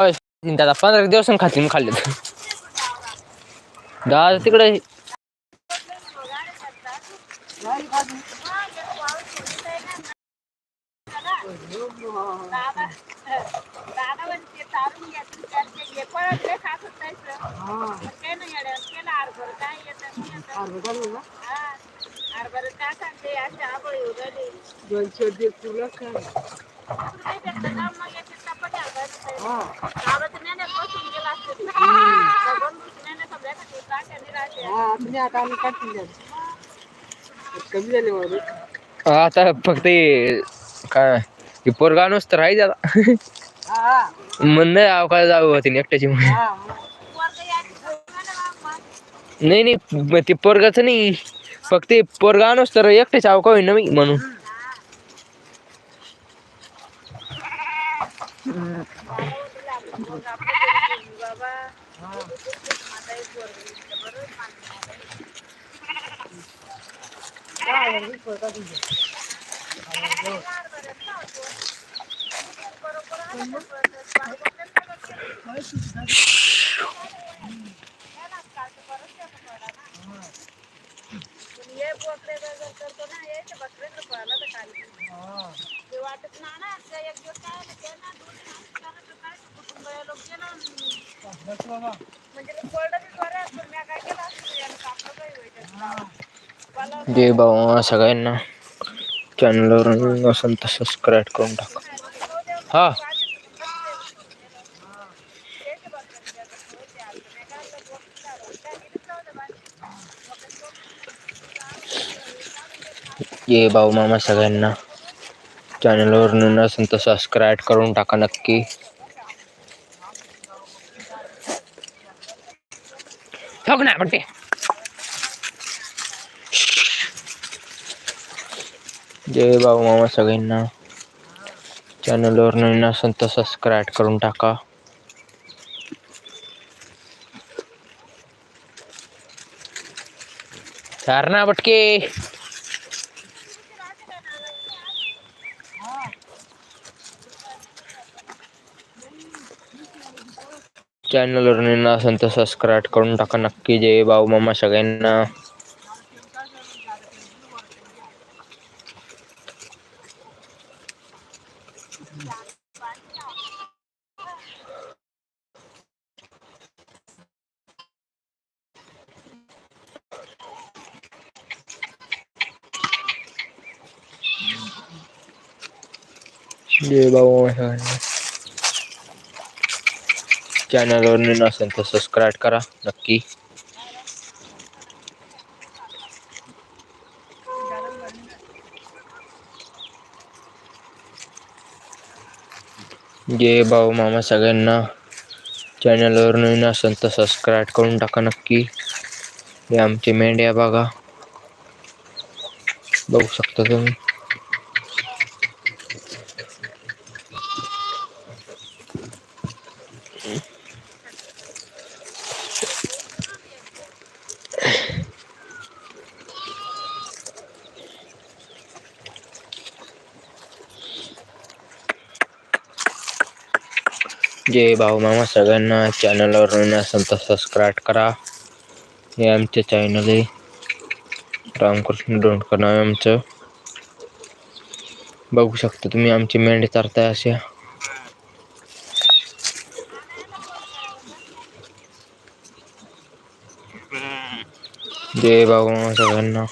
दादा पंधरा दिवसां खाती खाल्ली दादा तिकडे दादा म्हणते चालून घ्या तुमच्या पळले खात ते नाही केला हरभर काय येत हरभर काय सांगते असे आबळ येऊ राहिले दोनशे दे तुला काय आता फक्त काय पोरगा नुसतं राहायचं आता. म्हणणं अवकाळ जावं होती एकट्याची म्हणून. नाही नाही ती पोरगाच नाही. फक्त पोरगा नुसतं एकट्याची अवकाळ होईल ना म्हणून. বাবা जय बाबा सगळ्यांना चॅनलवर असेल तर सबस्क्राईब करून टाका. हा. ये भाऊ मामा सगळ्यांना. चॅनलवर नसेल तर सबस्क्राईब करून टाका नक्की. ठोक ना म्हणते जय भाऊ मामा सगळ्यांना. चॅनलवर नवीन असेल तर सबस्क्राईब करून टाका. ना पटके चॅनलवर नवीन असेल तर सबस्क्राईब नक्की. जय भाऊ मामा सगळ्यांना. जय भाऊ मामा चॅनलवर नवीन असेल तर सबस्क्राईब करा नक्की जय भाऊ मामा सगळ्यांना चॅनलवर नवीन असेल तर सबस्क्राईब करून टाका नक्की। हे आमचे मेंढ्या बघा बघू शकता तुम्ही। जय भाऊ मामा, सगळ्यांना चॅनलवर नवीन असेल तर सबस्क्राईब करा. हे आमचे चॅनल आहे. रामकृष्ण डोंडकर नाव आहे आमचं. बघू शकता तुम्ही आमची मेंढे चारताय अशा. जय भाऊ मामा सगळ्यांना.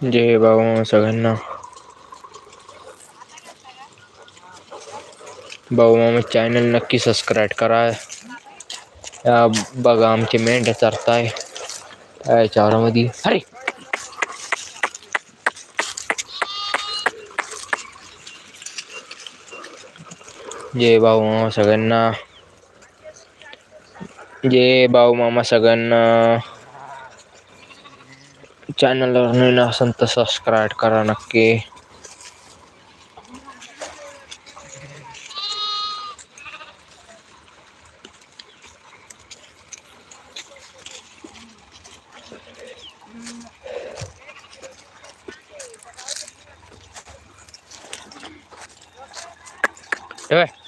जय भाऊ मामा बाबू मामा चॅनल नक्की सब्सक्राइब करा। है या बघा आमचे मेंढ्या चरताय। काय चारामध्ये। अरे! जय भाऊ मामा सगळ्यांना Je bau mama sagan na channel or na santa subscribe karena ke Yeah.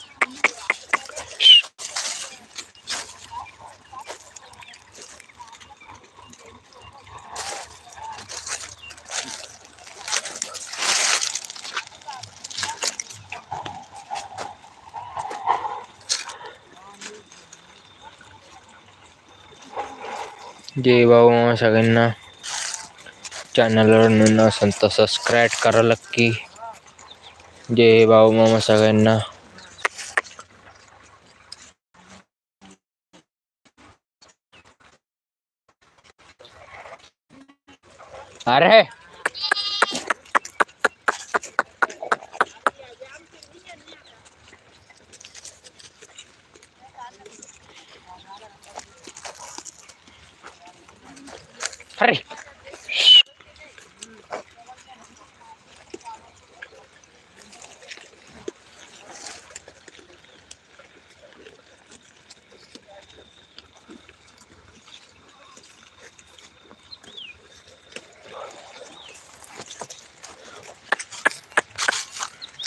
चॅनलवर नवीन असेल तर सबस्क्राईब करा नक्की. जय भाऊ मामा सगना अरे! अरे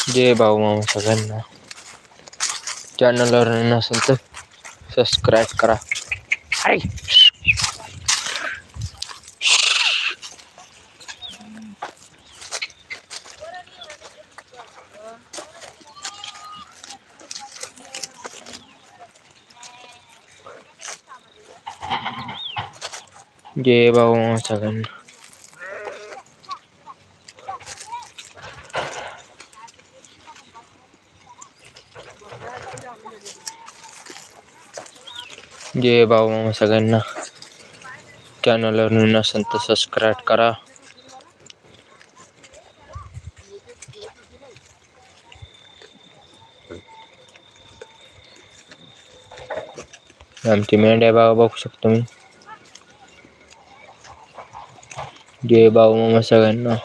जय भाऊ मामा सगळ्यांना चॅनलवर नवीन असेल तर सबस्क्राईब करा अरे जय भाऊ मामा सगळ्यांना जय भाऊ मामा सगळ्यांना चॅनलवर नवीन तर सबस्क्राईब करा आमची मेंढ्या बाबा बघू शकतो मी Di ba umamasagan, no?